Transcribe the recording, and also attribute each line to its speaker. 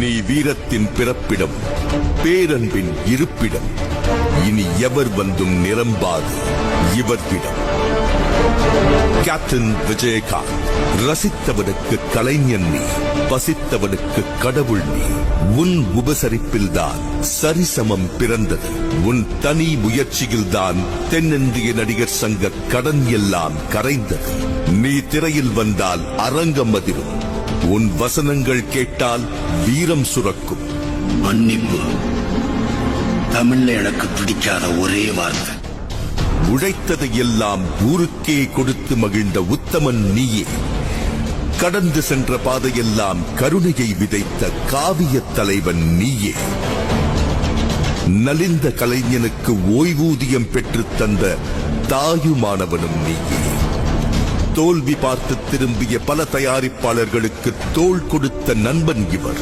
Speaker 1: நீ வீரத்தின் பிறப்பிடம் பேரன்பின் இருப்பிடம். இனி எவர் வந்தும் நிரம்பாது இவர்விடம் கேப்டன் விஜயகாந்த் ரசித்தவனுக்கு கலைஞன் நீ பசித்தவனுக்கு கடவுள் நீ. உன் உபசரிப்பில்தான் சரிசமம் பிறந்தது. உன் தனி முயற்சியில்தான் தென்னிந்திய நடிகர் சங்க கடன் எல்லாம் கரைந்தது. நீ திரையில் வந்தால் அரங்கம் அதிரும் உன் வசனங்கள் கேட்டால் வீரம் சுரக்கும்.
Speaker 2: மன்னிப்பு. தமிழ்ல எனக்கு பிடிக்காத ஒரே வார்த்தை.
Speaker 1: உழைத்ததை எல்லாம் ஊருக்கே கொடுத்து மகிழ்ந்த உத்தமன் நீயே. கடந்து சென்ற பாதையெல்லாம் கருணையை விதைத்த காவிய தலைவன் நீயே. நலிந்த கலைஞனுக்கு ஓய்வூதியம் பெற்றுத் தந்த தாயுமானவனும் நீயே. தோல்வி பார்த்து திரும்பிய பல தயாரிப்பாளர்களுக்கு தோள் கொடுத்த நண்பன் இவர்.